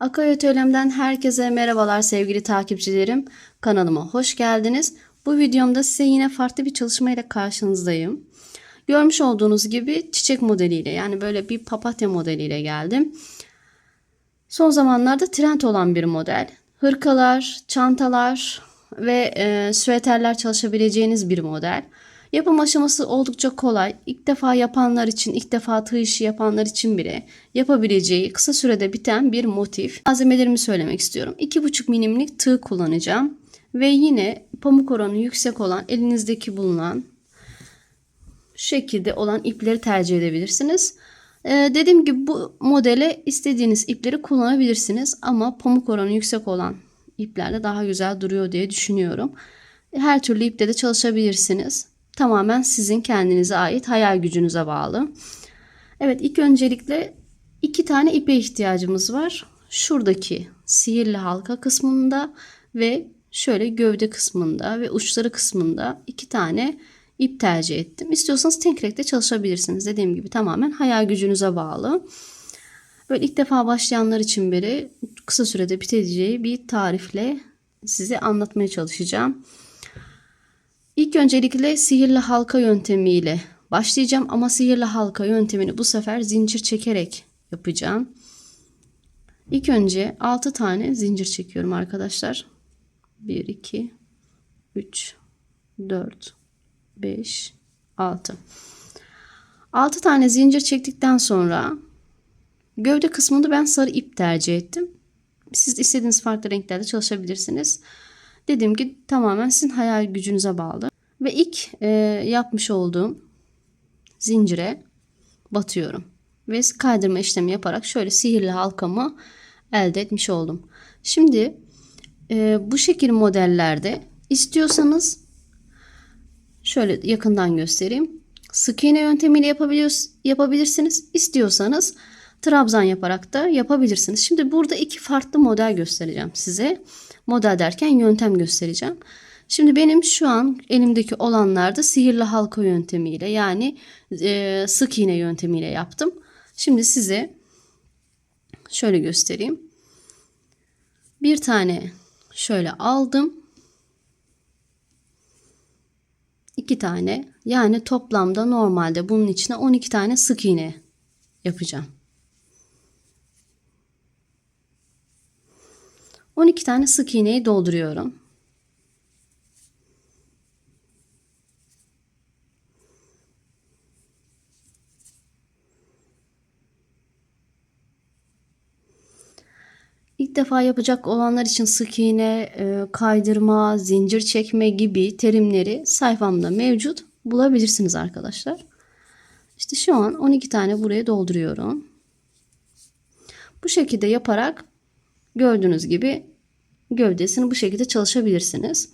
Akay Atölyem'den herkese merhabalar sevgili takipçilerim. Kanalıma hoş geldiniz. Bu videomda size yine farklı bir çalışmayla karşınızdayım. Görmüş olduğunuz gibi çiçek modeliyle yani böyle bir papatya modeliyle geldim. Son zamanlarda trend olan bir model. Hırkalar, çantalar ve e, süveterler çalışabileceğiniz bir model. Yapım aşaması oldukça kolay. İlk defa yapanlar için, ilk defa tığ işi yapanlar için bile yapabileceği kısa sürede biten bir motif. Malzemelerimi söylemek istiyorum. 2,5 milimlik tığ kullanacağım. Ve yine pamuk oranı yüksek olan elinizdeki bulunan şekilde olan ipleri tercih edebilirsiniz. Ee, dediğim gibi bu modele istediğiniz ipleri kullanabilirsiniz ama pamuk oranı yüksek olan iplerde daha güzel duruyor diye düşünüyorum. Her türlü ipte de çalışabilirsiniz. Tamamen sizin kendinize ait hayal gücünüze bağlı. Evet ilk öncelikle iki tane ipe ihtiyacımız var. Şuradaki sihirli halka kısmında ve şöyle gövde kısmında ve uçları kısmında iki tane ip tercih ettim. İstiyorsanız tek renkte çalışabilirsiniz. Dediğim gibi tamamen hayal gücünüze bağlı. Böyle ilk defa başlayanlar için biri kısa sürede biteceği bir tarifle size anlatmaya çalışacağım. İlk öncelikle sihirli halka yöntemiyle başlayacağım ama sihirli halka yöntemini bu sefer zincir çekerek yapacağım. İlk önce 6 tane zincir çekiyorum arkadaşlar. 1 2 3 4 5 6 6 tane zincir çektikten sonra gövde kısmında ben sarı ip tercih ettim. Siz istediğiniz farklı renklerde çalışabilirsiniz. Dediğim gibi tamamen sizin hayal gücünüze bağlı. Ve ilk e, yapmış olduğum zincire batıyorum. Ve kaydırma işlemi yaparak şöyle sihirli halkamı elde etmiş oldum. Şimdi e, bu şekil modellerde istiyorsanız şöyle yakından göstereyim. Sık iğne yöntemiyle yapabilirsiniz. İstiyorsanız trabzan yaparak da yapabilirsiniz. Şimdi burada iki farklı model göstereceğim size. Model derken yöntem göstereceğim. Şimdi benim şu an elimdeki olanlarda sihirli halka yöntemiyle yani e, sık iğne yöntemiyle yaptım. Şimdi size şöyle göstereyim. Bir tane şöyle aldım. iki tane yani toplamda normalde bunun içine 12 tane sık iğne yapacağım. 12 tane sık iğneyi dolduruyorum. İlk defa yapacak olanlar için sık iğne, e, kaydırma, zincir çekme gibi terimleri sayfamda mevcut. Bulabilirsiniz arkadaşlar. İşte şu an 12 tane buraya dolduruyorum. Bu şekilde yaparak gördüğünüz gibi gövdesini bu şekilde çalışabilirsiniz.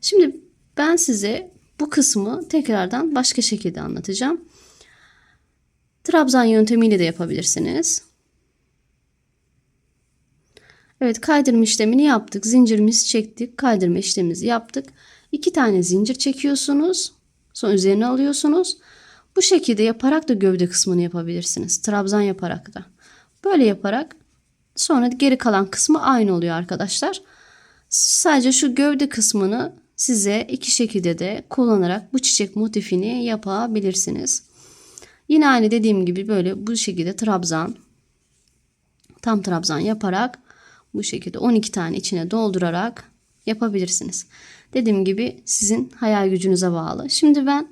Şimdi ben size bu kısmı tekrardan başka şekilde anlatacağım. Trabzan yöntemiyle de yapabilirsiniz. Evet kaydırma işlemini yaptık. Zincirimizi çektik. Kaydırma işlemimizi yaptık. İki tane zincir çekiyorsunuz. Sonra üzerine alıyorsunuz. Bu şekilde yaparak da gövde kısmını yapabilirsiniz. Trabzan yaparak da. Böyle yaparak sonra geri kalan kısmı aynı oluyor arkadaşlar. Sadece şu gövde kısmını size iki şekilde de kullanarak bu çiçek motifini yapabilirsiniz. Yine aynı dediğim gibi böyle bu şekilde trabzan tam trabzan yaparak bu şekilde 12 tane içine doldurarak yapabilirsiniz. Dediğim gibi sizin hayal gücünüze bağlı. Şimdi ben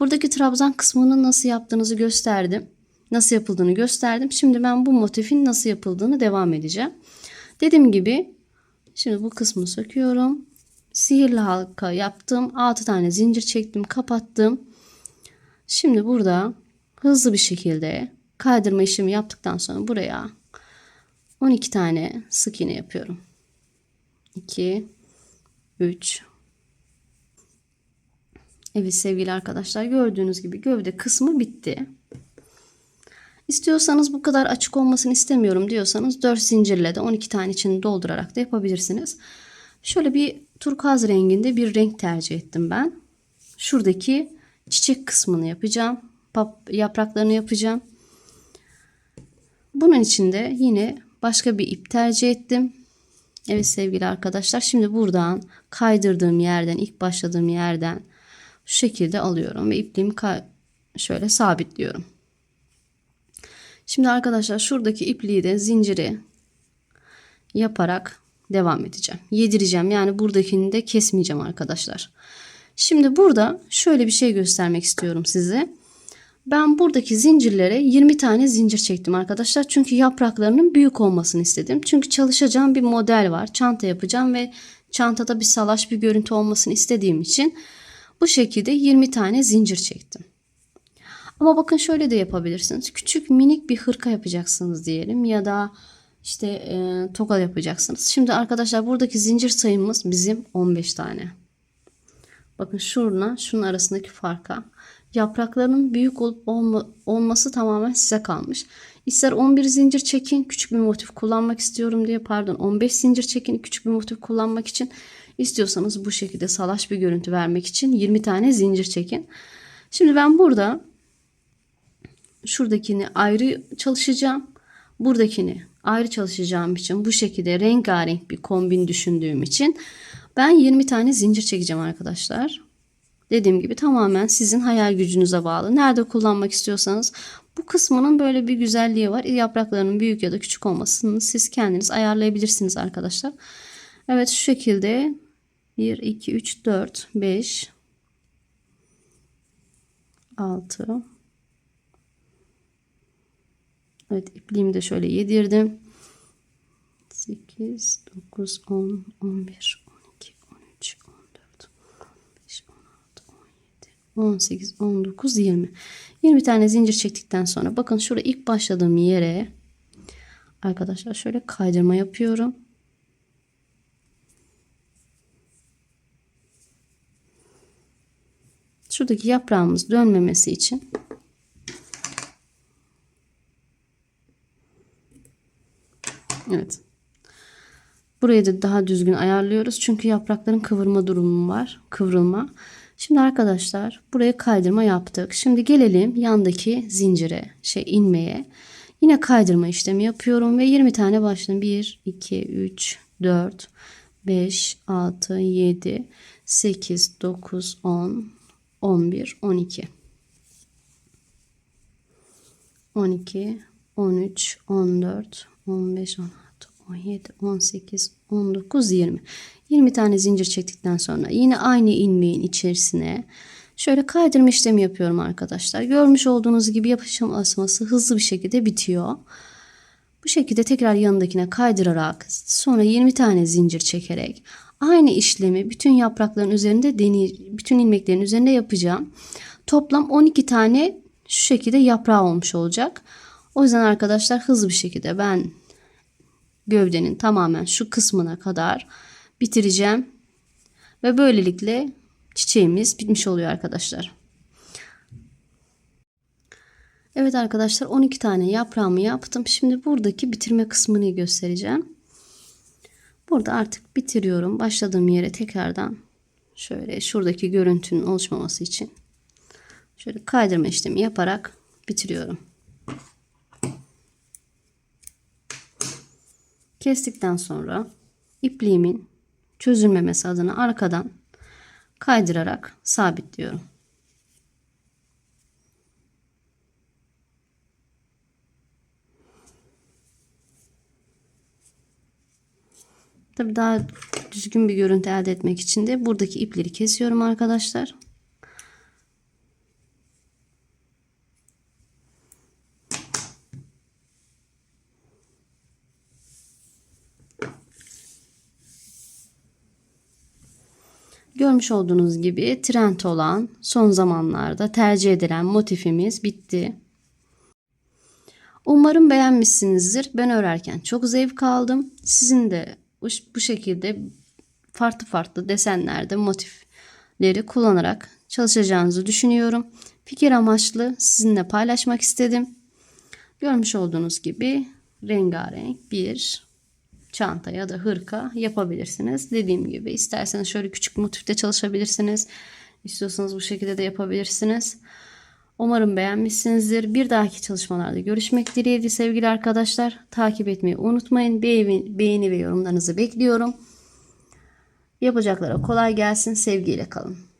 buradaki trabzan kısmını nasıl yaptığınızı gösterdim. Nasıl yapıldığını gösterdim. Şimdi ben bu motifin nasıl yapıldığını devam edeceğim. Dediğim gibi şimdi bu kısmı söküyorum. Sihirli halka yaptım. 6 tane zincir çektim, kapattım. Şimdi burada hızlı bir şekilde kaydırma işlemi yaptıktan sonra buraya 12 tane sık iğne yapıyorum. 2 3 Evet sevgili arkadaşlar gördüğünüz gibi gövde kısmı bitti. İstiyorsanız bu kadar açık olmasını istemiyorum diyorsanız 4 zincirle de 12 tane içini doldurarak da yapabilirsiniz. Şöyle bir turkuaz renginde bir renk tercih ettim ben. Şuradaki çiçek kısmını yapacağım. Yapraklarını yapacağım. Bunun için de yine başka bir ip tercih ettim. Evet sevgili arkadaşlar şimdi buradan kaydırdığım yerden ilk başladığım yerden şu şekilde alıyorum ve ipliğimi şöyle sabitliyorum. Şimdi arkadaşlar şuradaki ipliği de zinciri yaparak devam edeceğim. Yedireceğim yani buradakini de kesmeyeceğim arkadaşlar. Şimdi burada şöyle bir şey göstermek istiyorum size. Ben buradaki zincirlere 20 tane zincir çektim arkadaşlar. Çünkü yapraklarının büyük olmasını istedim. Çünkü çalışacağım bir model var. Çanta yapacağım ve çantada bir salaş bir görüntü olmasını istediğim için bu şekilde 20 tane zincir çektim. Ama bakın şöyle de yapabilirsiniz. Küçük minik bir hırka yapacaksınız diyelim ya da işte e, toka yapacaksınız. Şimdi arkadaşlar buradaki zincir sayımız bizim 15 tane. Bakın şuruna şunun arasındaki farka. Yapraklarının büyük olup olma, olması tamamen size kalmış. İster 11 zincir çekin küçük bir motif kullanmak istiyorum diye pardon 15 zincir çekin küçük bir motif kullanmak için istiyorsanız bu şekilde salaş bir görüntü vermek için 20 tane zincir çekin. Şimdi ben burada şuradakini ayrı çalışacağım. Buradakini ayrı çalışacağım için bu şekilde rengarenk bir kombin düşündüğüm için ben 20 tane zincir çekeceğim arkadaşlar. Dediğim gibi tamamen sizin hayal gücünüze bağlı. Nerede kullanmak istiyorsanız bu kısmının böyle bir güzelliği var. Yapraklarının büyük ya da küçük olmasını siz kendiniz ayarlayabilirsiniz arkadaşlar. Evet şu şekilde 1, 2, 3, 4, 5, 6, Evet ipliğimi de şöyle yedirdim. 8, 9, 10, 11, 12, 13, 14, 15, 16, 17, 18, 19, 20. 20 tane zincir çektikten sonra bakın şurada ilk başladığım yere arkadaşlar şöyle kaydırma yapıyorum. Şuradaki yaprağımız dönmemesi için Evet. Burayı da daha düzgün ayarlıyoruz. Çünkü yaprakların kıvırma durumu var. Kıvrılma. Şimdi arkadaşlar buraya kaydırma yaptık. Şimdi gelelim yandaki zincire, şey inmeye. Yine kaydırma işlemi yapıyorum ve 20 tane başlayalım. 1, 2, 3, 4, 5, 6, 7, 8, 9, 10, 11, 12. 12, 13, 14, 15, 16, 17, 18, 19, 20. 20 tane zincir çektikten sonra yine aynı ilmeğin içerisine şöyle kaydırma işlemi yapıyorum arkadaşlar. Görmüş olduğunuz gibi yapışım asması hızlı bir şekilde bitiyor. Bu şekilde tekrar yanındakine kaydırarak sonra 20 tane zincir çekerek aynı işlemi bütün yaprakların üzerinde deney bütün ilmeklerin üzerinde yapacağım. Toplam 12 tane şu şekilde yaprağı olmuş olacak. O yüzden arkadaşlar hızlı bir şekilde ben gövdenin tamamen şu kısmına kadar bitireceğim. Ve böylelikle çiçeğimiz bitmiş oluyor arkadaşlar. Evet arkadaşlar 12 tane yaprağımı yaptım. Şimdi buradaki bitirme kısmını göstereceğim. Burada artık bitiriyorum. Başladığım yere tekrardan şöyle şuradaki görüntünün oluşmaması için şöyle kaydırma işlemi yaparak bitiriyorum. Kestikten sonra ipliğimin çözülmemesi adına arkadan kaydırarak sabitliyorum. Tabi daha düzgün bir görüntü elde etmek için de buradaki ipleri kesiyorum arkadaşlar. Görmüş olduğunuz gibi trend olan son zamanlarda tercih edilen motifimiz bitti. Umarım beğenmişsinizdir. Ben örerken çok zevk aldım. Sizin de bu şekilde farklı farklı desenlerde motifleri kullanarak çalışacağınızı düşünüyorum. Fikir amaçlı sizinle paylaşmak istedim. Görmüş olduğunuz gibi rengarenk bir çanta ya da hırka yapabilirsiniz. Dediğim gibi isterseniz şöyle küçük motifte çalışabilirsiniz. İstiyorsanız bu şekilde de yapabilirsiniz. Umarım beğenmişsinizdir. Bir dahaki çalışmalarda görüşmek dileğiyle sevgili arkadaşlar. Takip etmeyi unutmayın. Beğeni, beğeni ve yorumlarınızı bekliyorum. Yapacaklara kolay gelsin. Sevgiyle kalın.